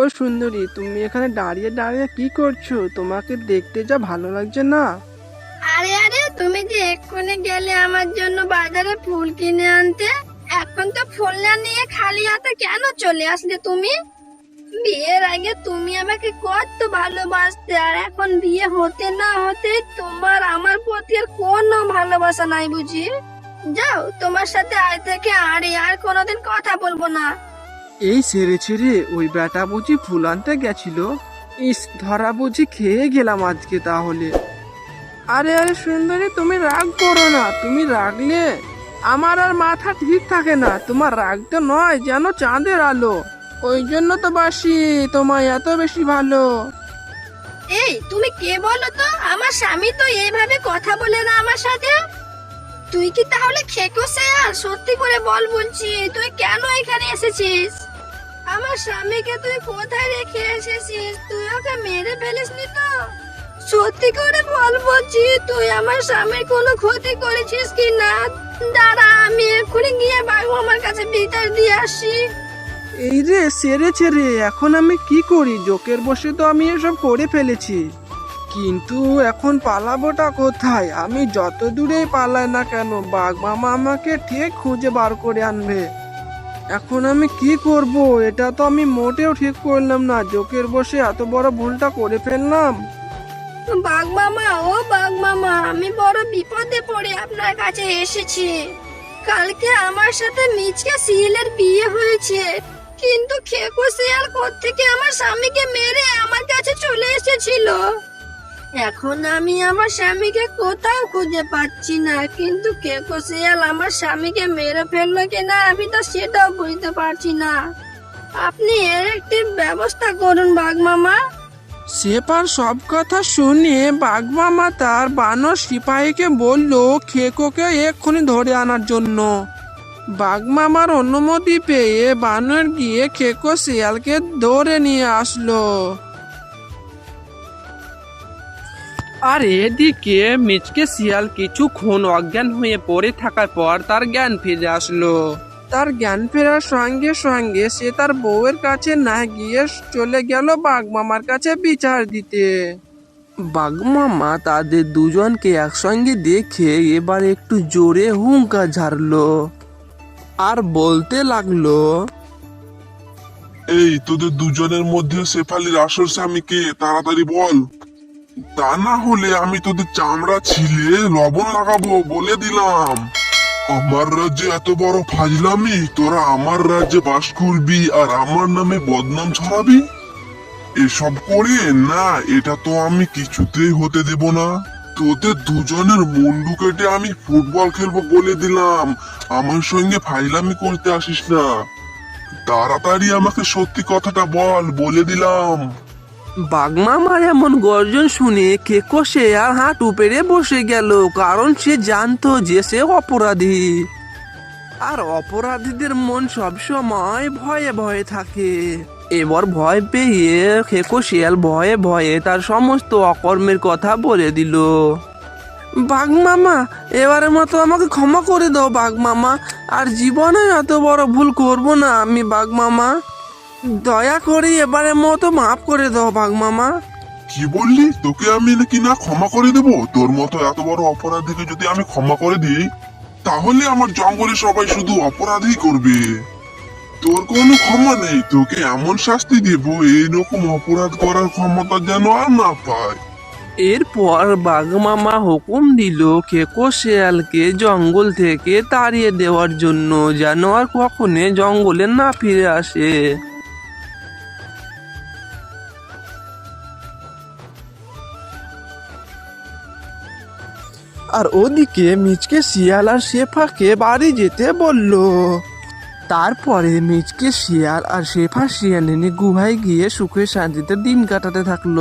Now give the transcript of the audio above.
ও সুন্দরী, তুমি এখানে দাঁড়িয়ে দাঁড়িয়ে কি করছ? তোমাকে দেখতে যা ভালো লাগছে না। আরে আরে, তুমি যে এক্ষুনি গেলে আমার জন্য বাজারে ফুল কিনে আনতে, এখন তো ফুল না নিয়ে খালি হাতে কেন চলে আসলে তুমি? বিয়ের আগে তুমি আমাকে কত ভালোবাসতে, আর এখন বিয়ে হতে না হতে তোমার আমার প্রতি আর কোনো ভালোবাসা নাই বুঝি? যাও, তোমার সাথে আজ থেকে আরে আর কোনোদিন কথা বলব না। এই সেরে ছেড়ে ওই বেটা বুঝি ফুল আনতে গেছিল। ইস, ধরা বুঝি খেয়ে গেলাম আজকে তাহলে। আরে আরে সুন্দরী, তুমি রাগ করো না, তুমি রাগলে আমার আর মাথা ঠিক থাকে না, তোমার রাগ তো নয় যেন চাঁদের আলো। ওই জন্য তো বাসি, তোমায় এত বেশি ভালো। এই, তুমি কে বলো তো? আমার স্বামী তো এইভাবে কথা বলে না আমার সাথে। তুই কি তাহলে খেকো আর সত্যি করে বল বলছি তুই কেন এখানে এসেছিস? আমার স্বামীকে তুই কোথায় রেখে এসেছিস? তুই ওকে মেরে ফেলিসনি তো? সত্যি করে বল বলছি, তুই আমার স্বামীর কোনো ক্ষতি করেছিস কি না? দাঁড়া, আমি এক্ষুনি গিয়ে বাবু আমার কাছে বিচার দিয়ে আসি। এই রে, সেরে ছেড়ে, এখন আমি কি করি? জোকের বসে তো আমি এসব করে ফেলেছি। কিন্তু এখন পালাবোটা কোথায়? আমি যত দূরেই পালাই না কেন, বাঘ মামা আমাকে ঠিক খুঁজে বার করে আনবে। এখন আমি কি করব? এটা তো আমি মোটেও ঠিক করলাম না। জোকের বসে এত বড় ভুলটা করে ফেললাম। বাঘ মামা, ও বাঘ মামা, আমি বড় বিপদে পড়ে আপনার কাছে এসেছি। কালকে আমার সাথে মিচকে শিয়ালের বিয়ে হয়েছে। কিন্তু খেকো শিয়াল থেকে আমার স্বামীকে মেরে আমার কাছে চলে এসেছিল? এখন আমি আমার স্বামীকে কোথাও খুঁজে পাচ্ছি না, কিন্তু খেকো শিয়াল আমার স্বামীকে মেরে ফেলল কিনা আমি তো সেটাও বুঝতে পারছি না। আপনি এর একটি ব্যবস্থা করুন, বাঘ মামা। সেপার সব কথা শুনে বাঘ মামা তার বানর সিপাহীকে বলল খেকোকে এক্ষুনি ধরে আনার জন্য। বাঘ মামার অনুমতি পেয়ে বানর গিয়ে খেকো শিয়ালকে ধরে নিয়ে আসলো। আর এদিকে মিচকে শিয়াল কিছুক্ষণ অজ্ঞান হয়ে পড়ে থাকার পর তার জ্ঞান ফিরে আসলো। তার জ্ঞান ফেরার সঙ্গে সঙ্গে সে তার বউয়ের কাছে না গিয়ে চলে গেল বাঘ মামার কাছে বিচার দিতে। বাঘ মামা তাদের দুজনকে একসঙ্গে দেখে এবার একটু জোরে হুঙ্কা ঝাড়লো আর বলতে লাগল, এই, তোদের দুজনের মধ্যে শেফালির আসল স্বামীকে তাড়াতাড়ি বল। তা না হলে আমি তোদের চামড়া ছিলে লবণ লাগাবো বলে দিলাম। আমার রাজ্যে এত বড় ফাজলামি? তোরা আমার রাজ্যে বাস করবি আর আমার নামে বদনাম ছড়াবি? এসব করে না, এটা তো আমি কিছুতেই হতে দেব না। তোদের দুজনের মুন্ডু কেটে আমি ফুটবল খেলব বলে দিলাম। আমার সঙ্গে ফাইলামি করতে আসিস না। তাড়াতাড়ি আমাকে সত্যি কথাটা বল, বলে দিলাম। বাঘ মামার এমন গর্জন শুনে কেকো সে আর হাঁটু পেরে বসে গেল, কারণ সে জানতো যে সে অপরাধী। আর অপরাধীদের মন সবসময় ভয়ে ভয়ে থাকে। এবার ভয় পেয়ে খেকো শিয়াল ভয়ে ভয়ে তার সমস্ত অকর্মের কথা বলে দিল। বাঘ মামা এবারের মতো আমাকে ক্ষমা করে দাও বাঘ মামা আর জীবনে এত বড় ভুল করব না আমি বাঘ মামা দয়া করে এবারের মতো মাফ করে দাও বাঘ মামা। কি বললি? তোকে আমি নাকি না ক্ষমা করে দেব? তোর মতো এত বড় অপরাধীকে যদি আমি ক্ষমা করে দিই তাহলে আমার জঙ্গলে সবাই শুধু অপরাধই করবে। তোর কোনো ক্ষমা নেই। তোকে এমন শাস্তি দেব এইরকম অপরাধ করার ক্ষমতা যেন আর না পায়। এরপর বাঘ মামা হুকুম দিল কেকো শেয়ালকে জঙ্গল থেকে তাড়িয়ে দেওয়ার জন্য যেন আর কখনো জঙ্গলে না ফিরে আসে। আর ওদিকে মিচকে শিয়াল আর শেফাকে বাড়ি যেতে বলল। তারপরে মিচকে শিয়াল আর শেফা শিয়ালিনী গুহায় গিয়ে সুখে শান্তিতে দিন কাটাতে থাকল।